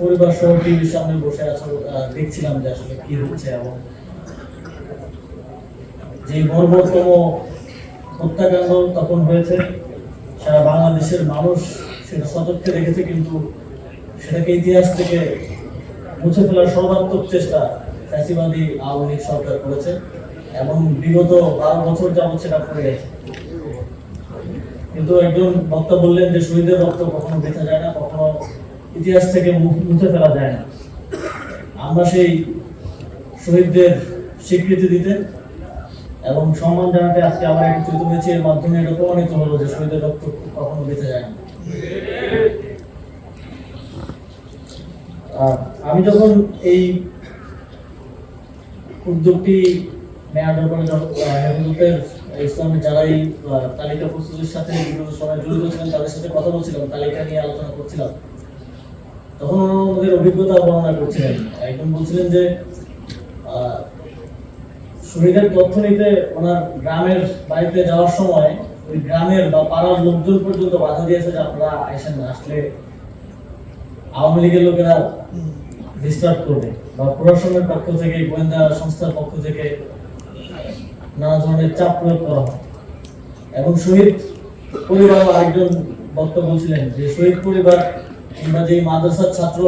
পরিবার সহ টিভির সামনে বসে আছো দেখছিলাম যে আসলে কি হচ্ছে এবং যে বর্বরতম হত্যাকাণ্ড তখন হয়েছে, সারা বাংলাদেশের মানুষ সেটা সতর্কে দেখেছে কিন্তু সেটাকে ইতিহাস থেকে মুছে ফেলার সর্বাত্মক চেষ্টা ফ্যাসিবাদী আওয়ামী লীগ সরকার করেছে এবং বিগত বারো বছর যাবৎ সেটা করে গেছে। কিন্তু একজন বক্তা বললেন যে শহীদের রক্ত কখনো বৃথা যায় না, কখনো ইতিহাস থেকে মুছে ফেলা যায় না। আমরা সেই শহীদদের স্বীকৃতি দিতে এবং সম্মান জানাতে আজকে আমরা একত্রিত হয়েছি এর মাধ্যমে এটা প্রমাণিত হলো যে শহীদের রক্ত কখনো বেঁচে যায় না। আমি যখন এই উদ্যোগটি ইসলামের যারা এই তালিকা প্রস্তুতির সাথে বিগত সময় জড়িত ছিলেন, তাদের সাথে কথা বলছিলাম, তালিকা নিয়ে আলোচনা করছিলাম। তখন ওনাদের অভিজ্ঞতা বর্ণনা করছিলেন। একজন বলছিলেন যে শহীদের তথ্য নিতে ওনার গ্রামের বাড়িতে যাওয়ার সময় ওই গ্রামের বা পাড়ার লোকজন পর্যন্ত বাধা দিয়েছে যে আপনারা আইসেন আসলে আওয়ামী লীগের লোকেরা ডিস্টার্ব করবে বা প্রশাসনের পক্ষ থেকে, গোয়েন্দা সংস্থার পক্ষ থেকে নানা ধরনের চাপ প্রয়োগ করা হয়। এবং শহীদ পরিবার আরেকজন বক্তব্য বলছিলেন যে, শহীদ পরিবার কিংবা যে মাদ্রাসার ছাত্র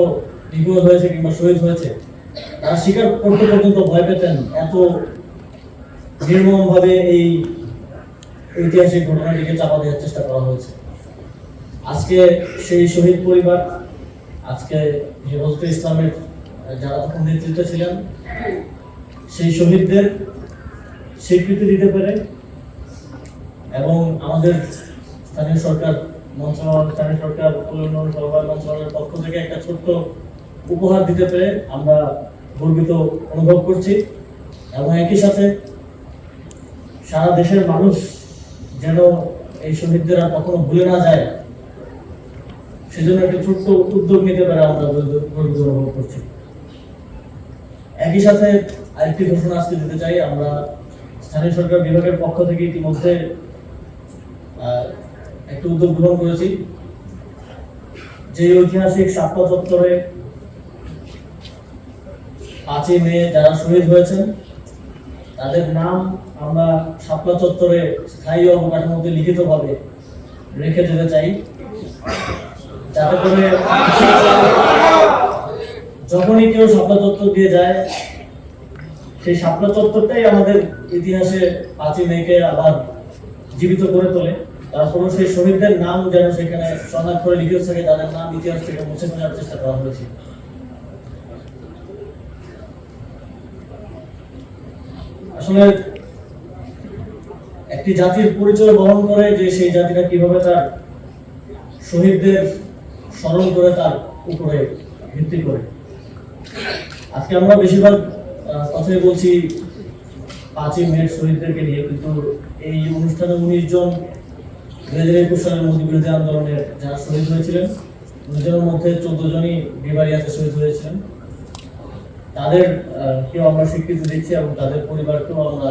নিহত হয়েছে কিংবা শহীদ হয়েছে, তারা স্বীকার করতে পর্যন্ত ভয় পেতেন এত নির্মম ভাবে এই ঐতিহাসিক ঘটনাটিকে চাপা দেওয়ার চেষ্টা করা হয়েছে। আজকে সেই শহীদ পরিবার, আজকে হেফাজতে ইসলামের যারা তখন নেতৃত্বে ছিলেন, সেই শহীদদের স্বীকৃতি দিতে পেরে এবং আমাদের স্থানীয় সরকার মন্ত্রণালয় সরকার উন্নয়ন সরকার মন্ত্রণালয়ের পক্ষ থেকে একটা ছোট্ট উপহার দিতে পেরে আমরা গর্বিত অনুভব করছি এবং একই সাথে সারা দেশের মানুষ যেন এই শহীদদের আর কখনো ভুলে না যায়, সেজন্য একটি ছোট্ট উদ্যোগ নিতে পারে আমরা গর্বিত অনুভব করছি। একই সাথে আরেকটি ঘোষণা আজকে দিতে চাই, আমরা স্থানীয় সরকার বিভাগের পক্ষ থেকে ইতিমধ্যে একটি উদ্যোগ গ্রহণ করেছি। যে ঐতিহাসিক শাপলা চত্বরে পাঁচই মে যারা শহীদ হয়েছেন, তাদের নাম আমরা শাপলা চত্বরে স্থায়ী অবকাঠামোতে লিখিতভাবে রেখে যেতে চাই। যাতে করে যখনই কেউ শাপলা চত্বর দিয়ে যায়, সেই শাপলা চত্বরটাই আমাদের ইতিহাসে পাঁচই মেয়েকে আবার জীবিত করে তোলে। তারপরে সেই শহীদদের নাম যেন সেখানে শনাক্ত করে থাকে তাদের নাম ইতিহাস থেকে মুছে চেষ্টা করা হয়েছে। আসলে একটি জাতির পরিচয় বহন করে যে সেই জাতিটা কীভাবে তার শহীদদের স্মরণ করে তার উপরে ভিত্তি করে। আজকে আমরা বেশিরভাগ কথাই বলছি পাঁচই মে শহীদদেরকে নিয়ে, কিন্তু এই অনুষ্ঠানে উনিশ জন দুই হাজার একুশ সালের মোদী বিরোধী আন্দোলনের যারা শহীদ হয়েছিলেন উনিশ মধ্যে চোদ্দ জনই বিবারিয়াতে শহীদ হয়েছিলেন। তাদের কেউ আমরা স্বীকৃতি দিচ্ছি এবং তাদের পরিবারকেও আমরা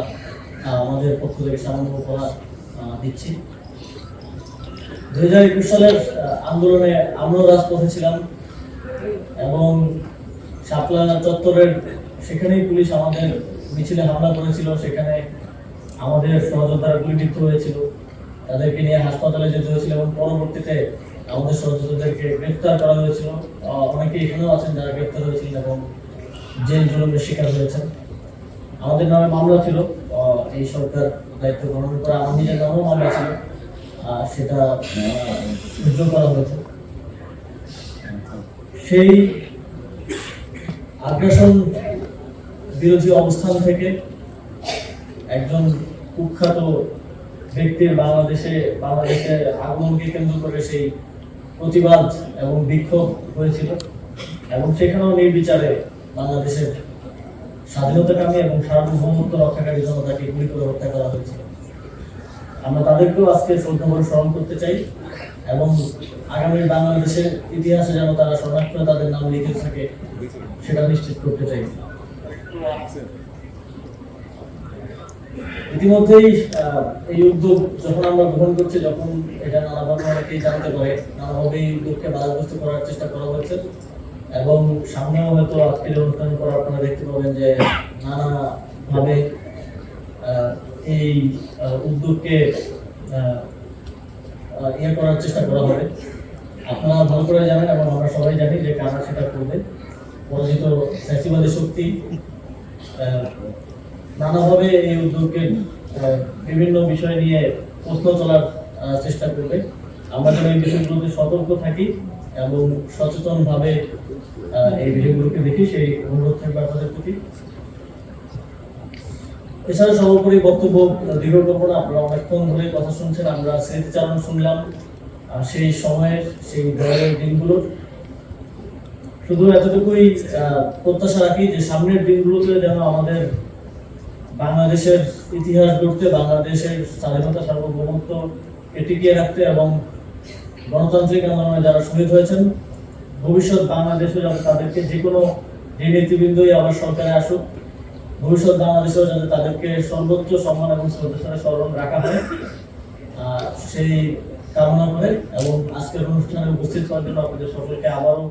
আমাদের পক্ষ থেকে সামান্য উপহার দিচ্ছি। দুই হাজার একুশ সালের আন্দোলনে আমরাও রাজপথে ছিলাম এবং শাপলা চত্বরের সেখানেই পুলিশ আমাদের মিছিলে হামলা করেছিল। সেখানে আমাদের সহযোদ্ধারা গুলিবিদ্ধ হয়েছিল। তাদেরকে নিয়ে হাসপাতালে যেতে হয়েছিল এবং পরবর্তীতে আমাদের সহযোদ্ধাদেরকে গ্রেফতার করা হয়েছিল। অনেকে এখানেও আছেন যারা গ্রেফতার হয়েছিলেন এবং জেল জুলুমের শিকার হয়েছেন। আমাদের নামে মামলা ছিল। এই সরকার দায়িত্ব গ্রহণ করে আমার নিজের নামেও মামলা ছিল। সেটা উজ্জ্বল করা হয়েছে। সেই আগ্রাসন বিরোধী অবস্থান থেকে একজন কুখ্যাত ব্যক্তির বাংলাদেশে বাংলাদেশে আগমনকে কেন্দ্র করে সেই প্রতিবাদ এবং বিক্ষোভ হয়েছিল। এবং সেখানেও নির্বিচারে বাংলাদেশের স্বাধীনতাকামী এবং সার্বভৌমত্ব রক্ষাকারী জনতাকে গুলি করে হত্যা করা হয়েছে। আমরা তাদেরকেও আজকে শ্রদ্ধা করে স্মরণ করতে চাই এবং আগামী বাংলাদেশের ইতিহাসে যেন তারা স্বর্ণাক্ষরে তাদের নাম লিখে থাকে, সেটা নিশ্চিত করতে চাই। ইতিমধ্যেই এই উদ্যোগ যখন আমরা গ্রহণ করছি, যখন এটা নানাভাবে অনেকেই জানতে পারে নানাভাবে এই উদ্যোগকে বাধাগ্রস্ত করার চেষ্টা করা হয়েছে এবং সামনেও হয়তো আজকের এই অনুষ্ঠানের পর আপনারা দেখতে পাবেন যে নানাভাবে এই উদ্যোগকে ইয়ে করার চেষ্টা করা হবে। আপনারা ভালো করে জানেন এবং আমরা সবাই জানি যে কারা সেটা করবে। পরাজিত ফ্যাসিবাদী শক্তি নানাভাবে এই উদ্যোগকে বিভিন্ন বিষয় নিয়ে প্রশ্ন তোলার চেষ্টা করবে। আমরা যেন এই বিষয়গুলোতে সতর্ক থাকি এবং সচেতন ভাবে এই বিষয়গুলোকে দেখি, সেই অনুরোধ থাকবে আপনাদের প্রতি। এছাড়া সর্বোপরি বক্তব্য দীর্ঘ করব আপনারা অনেকক্ষণ ধরে কথা শুনছেন, আমরা স্মৃতিচারণ শুনলাম সেই সময়ের, সেই ভয়ের দিনগুলোর শুধু এতটুকুই প্রত্যাশা রাখি যে সামনের দিনগুলোতে যেন আমাদের বাংলাদেশের ইতিহাস গড়তে বাংলাদেশের স্বাধীনতা সার্বভৌমত্বকে টিকিয়ে রাখতে এবং গণতান্ত্রিক আন্দোলনে যারা শহীদ হয়েছেন, ভবিষ্যৎ বাংলাদেশে যাতে তাদেরকে যে কোনো যে নেতৃবৃন্দই আবার সরকারে আসুক, ভবিষ্যৎ বাংলাদেশেও যাতে তাদেরকে সর্বোচ্চ সম্মান এবং শ্রদ্ধার সাথে স্মরণ রাখা হয় সেই কামনা করে এবং আজকের অনুষ্ঠানে উপস্থিত হওয়ার জন্য আপনাদের সকলকে আবারও